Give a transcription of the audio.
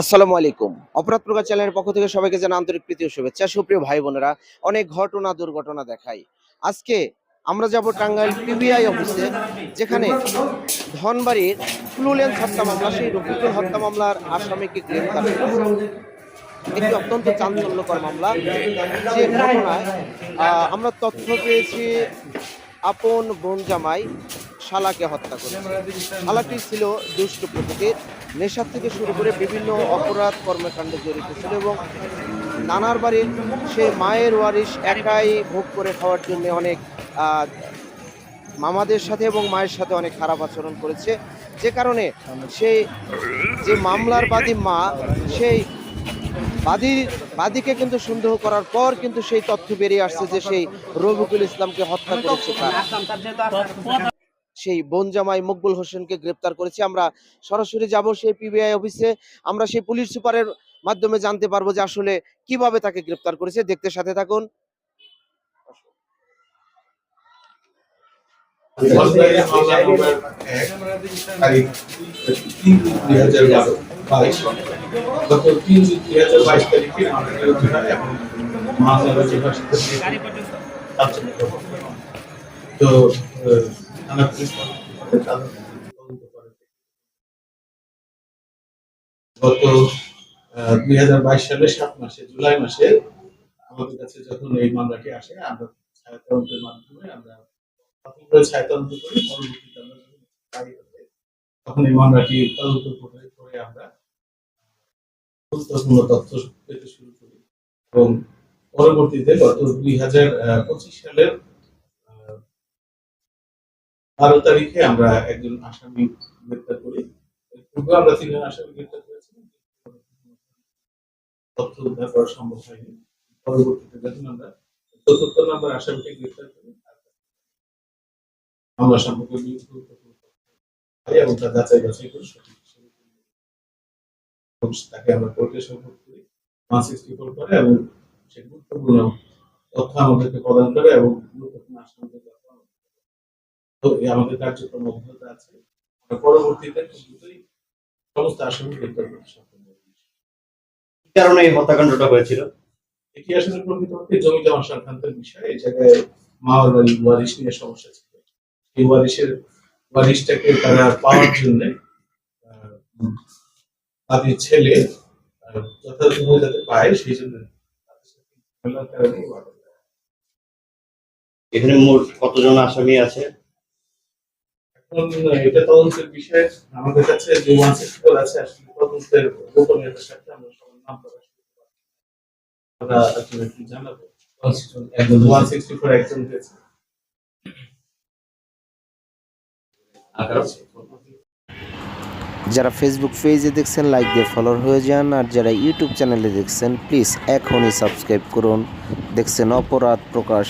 আসসালামু আলাইকুম। অপরাধ প্রকাশ চ্যানেলের পক্ষ থেকে সবাইকে জানা আন্তরিক প্রীতি ও শুভেচ্ছা। সুপ্রিয় ভাই বোনেরা, অনেক ঘটনা, দুর্ঘটনা দেখাই। আজকে আমরা যাব টাঙ্গাইল পিবিআই অফিসে, যেখানে ধনবাড়ির ফ্লুলেন্স হত্যা মামলা, সেই রফিকুল হত্যা মামলার আসামিকে গ্রেফতার। একটি অত্যন্ত চাঞ্চল্যকর মামলা, যে ঘটনায় আমরা তথ্য পেয়েছি আপন বোন জামাই শালাকে হত্যা করে। শালাটি ছিল দুষ্ট প্রকৃতির। নেশার থেকে শুরু করে বিভিন্ন অপরাধ কর্মকাণ্ডে জড়িত ছিল এবং নানার বাড়ির সে মায়ের ওয়ারিশ একাই ভোগ করে খাওয়ার জন্য অনেক মামাদের সাথে এবং মায়ের সাথে অনেক খারাপ আচরণ করেছে। যে কারণে সেই যে মামলার বাদী মা, সেই বাদী, বাদীকে কিন্তু সন্দেহ করার পর কিন্তু সেই তথ্য বেরিয়ে আসছে যে সেই রবিকুল ইসলামকে হত্যা করেছে সেই বোন জামাই মকবুল হোসেনকে গ্রেপ্তার করেছি। আমরা সরাসরি যাব সেই পিবিআই অফিসে আমরা সেই পুলিশ সুপারের মাধ্যমে জানতে পারব যে আসলে কীভাবে তাকে গ্রেপ্তার করেছে। দেখতে সাথে থাকুন। হয়। তো গত দুই হাজার বাইশ সালের সাত মাসে, জুলাই মাসে আমাদের কাছে যখন এই মামলাটি আসে, আমরা ছায়া তদন্তের মাধ্যমে আমরা প্রাথমিকভাবে ছায়া তদন্ত করি, পরবর্তীতে আমরা তখন এই মামলাটি তদন্ত করে আমরা গুরুত্বপূর্ণ তথ্য পেতে শুরু করি। এবং পরবর্তীতে গত দুই হাজার পঁচিশ সালের বারো তারিখে আমরা একজন আসামি গ্রেপ্তার করি। পূর্বে আমরা তিনজন আসামি গ্রেপ্তার করেছি। তথ্য উদ্ধার করা সম্ভব হয়নি। পরবর্তীতে যখন আমরা চতুর্থ নম্বর আসামিকে গ্রেপ্তার করি। মামলা সম্পর্কে এবং তা যাচাই বাছাই করে সঠিক তাকে আমরা কোর্টে সম্পর্ক করি। সিক্সটি করে এবং সে গুরুত্বপূর্ণ তথ্য আমাদেরকে প্রদান করে এবং গুরুত্বপূর্ণ আসামিদের তথ্য আমাদের দেয়। তো এই আমাদের কার্যক্রম অব্যাহত আছে। পরবর্তীতে দ্রুতই সমস্ত আসামি গ্রেপ্তার করতে সক্ষম কি কারণে এই হত্যাকাণ্ডটা হয়েছিল? এটি আসলে প্রকৃতপক্ষে জমি জমা সংক্রান্ত বিষয়। এই জায়গায় মাওয়ার ওয়ারিশ নিয়ে সমস্যা ছিল। এই ওয়ারিশের ওয়ারিশটাকে তারা পাওয়ার জন্য তাদের ছেলে যথাযথভাবে যাতে পায় সেই জন্য। এখানে মোট কতজন আসামি আছে? এটা তদন্তের বিষয়ে আমাদের কাছে যে ওয়ান সিক্সটি আছে আসলে তদন্তের গোপনীয়তার সাথে আমরা সবার নাম প্রকাশ করতে পারি আমরা আসলে একটু জানাব? ওয়ান সিক্সটি ফোর একজন হয়েছে। যারা ফেসবুক পেজে দেখছেন লাইক দিয়ে ফলোর হয়ে যান। আর যারা ইউটিউব চ্যানেলে দেখছেন প্লিজ এখনই সাবস্ক্রাইব করুন। দেখছেন অপরাধ প্রকাশ